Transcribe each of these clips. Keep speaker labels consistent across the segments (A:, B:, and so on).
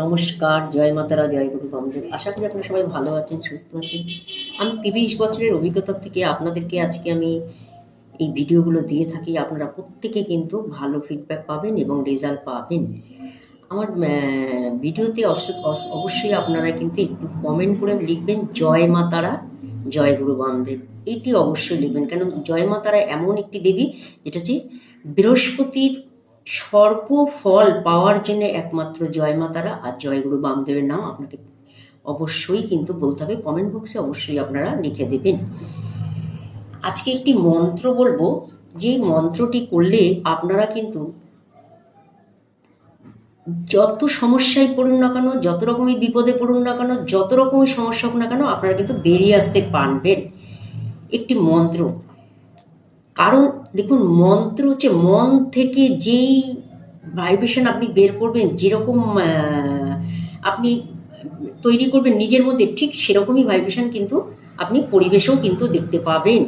A: নমস্কার, জয় মাতারা, জয় গুরু বামদেব। আশা করি আপনারা সবাই ভালো আছেন, সুস্থ আছেন। আমি তিরিশ বছরের অভিজ্ঞতা থেকে আপনাদেরকে আজকে আমি এই ভিডিওগুলো দিয়ে থাকি। আপনারা প্রত্যেকে কিন্তু ভালো ফিডব্যাক পাবেন এবং রেজাল্ট পাবেন। আমার ভিডিওতে অবশ্যই আপনারা কিন্তু একটু কমেন্ট করে লিখবেন, জয় মাতারা, জয় গুরু বামদেব। এটি অবশ্যই লিখবেন। কেন, জয় মাতারা এমন একটি দেবী, যেটা হচ্ছে বৃহস্পতির সর্ব ফল পাওয়ার জন্য একমাত্র জয় মাতারা আর জয় গুরু বামদেবের নাম আপনাকে অবশ্যই কিন্তু বলতে হবে। কমেন্ট বক্সে অবশ্যই আপনারা লিখে দেবেন। আজকে একটি মন্ত্র বলব। যে মন্ত্রটি করলে আপনারা কিন্তু যত সমস্যায় পড়ুন না কেন, যত রকমের বিপদে পড়ুন না কেন, যত রকমের সমস্যা হোক না কেন, আপনারা কিন্তু বেরিয়ে আসতে পারবেন। একটি মন্ত্র কারণ দেখুন মন্ত্র হচ্ছে মন থেকে যেই ভাইব্রেশন আপনি বের করবেন যেরকম আপনি তৈরি করবেন নিজের মধ্যে ঠিক সেরকমই ভাইব্রেশন কিন্তু আপনি পরিবেশেও কিন্তু দেখতে পাবেন।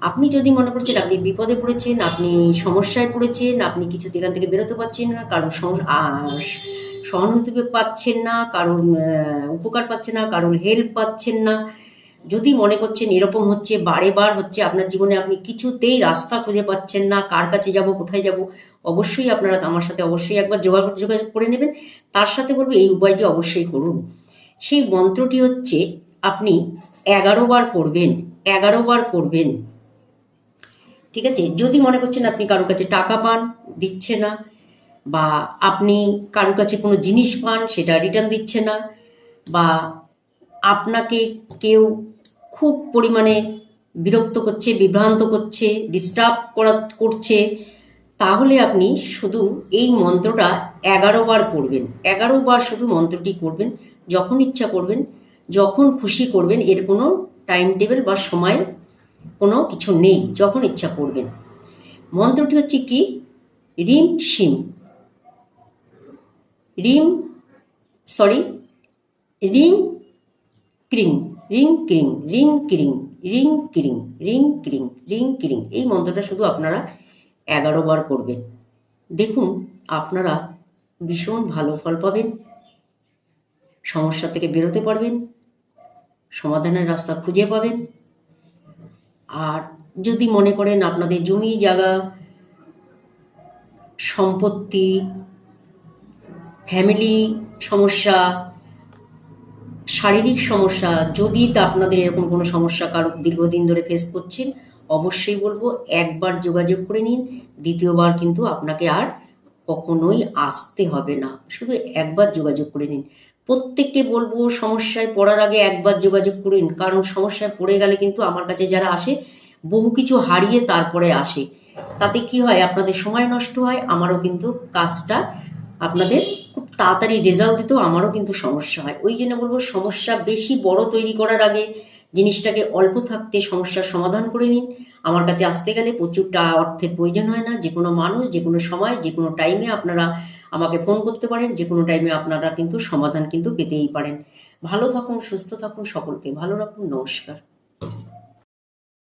A: আপনি যদি মনে করছেন আপনি বিপদে পড়েছেন আপনি সমস্যায় পড়েছেন আপনি কিছু এখান থেকে বেরোতে পারছেন না কারোর সহানুভূতি পাচ্ছেন না আহ, উপকার পাচ্ছেন না কারণ হেল্প পাচ্ছেন না যদি মনে করছেন এরকম হচ্ছে, বারে বার হচ্ছে, আপনার জীবনে আপনি কিছুতেই রাস্তা খুঁজে পাচ্ছেন না, কার কাছে যাব, কোথায় যাব, অবশ্যই আপনারা আমার সাথে অবশ্যই একবার যোগাযোগ যোগাযোগ করে নেবেন। তার সাথে বলব, এই উপায়টি অবশ্যই করুন। সেই মন্ত্রটি হচ্ছে, আপনি এগারো বার করবেন, এগারো বার করবেন। ঠিক আছে? যদি মনে করছেন আপনি কারোর কাছে টাকা পান, দিচ্ছে না, বা আপনি কারোর কাছে কোনো জিনিস পান, সেটা রিটার্ন দিচ্ছে না, বা আপনাকে কেউ খুব পরিমাণে বিরক্ত করছে, বিভ্রান্ত করছে ডিস্টার্ব করা করছে। তাহলে আপনি শুধু এই মন্ত্রটা এগারো বার করবেন এগারো বার শুধু মন্ত্রটি করবেন, যখন ইচ্ছা করবেন, যখন খুশি করবেন, এর কোনো টাইম টেবিল বা সময় কোনো কিছু নেই, যখন ইচ্ছা করবেন। মন্ত্রটি হচ্ছে কি? রিম সিম রিম সরি রিং ক্রিং রিং ক্রিং রিং ক্রিং রিং ক্রিং রিং ক্রিং রিং ক্রিং এই মন্ত্রটা শুধু আপনারা এগারো বার করবেন। দেখুন, আপনারা ভীষণ ভালো ফল পাবেন, সমস্যা থেকে বেরোতে পারবেন, সমাধানের রাস্তা খুঁজে পাবেন। আর যদি মনে করেন আপনাদের জমি, জায়গা, সম্পত্তি, ফ্যামিলি সমস্যা শারীরিক সমস্যা, যদি তা আপনাদের এরকম কোনো সমস্যা কারও দীর্ঘদিন ধরে ফেস করছেন, অবশ্যই বলব একবার যোগাযোগ করে নিন, দ্বিতীয়বার কিন্তু আপনাকে আর কখনোই আসতে হবে না। শুধু একবার যোগাযোগ করে নিন। প্রত্যেককে বলব সমস্যায় পড়ার আগে একবার যোগাযোগ করুন কারণ সমস্যায় পড়ে গেলে কিন্তু আমার কাছে যারা আসে, বহু কিছু হারিয়ে তারপরে আসে। তাতে কি হয়, আপনাদের সময় নষ্ট হয়, আমারও কিন্তু কাজটা আপনাদের খুব তাড়াতাড়ি রেজাল্ট দিতেও আমারও কিন্তু সমস্যা হয়। ওই জন্য বলব সমস্যা বেশি বড় তৈরি করার আগে জিনিসটাকে অল্প থাকতে সমস্যার সমাধান করে নিন। আমার কাছে আসতে গেলে প্রচুর অর্থের প্রয়োজন হয় না। যে কোনো মানুষ, যে কোনো সময়, যে কোনো টাইমে আপনারা আমাকে ফোন করতে পারেন। যে কোনো টাইমে আপনারা কিন্তু সমাধান কিন্তু পেতেই পারেন। ভালো থাকুন, সুস্থ থাকুন সকলকে। ভালো রাখুন, নমস্কার।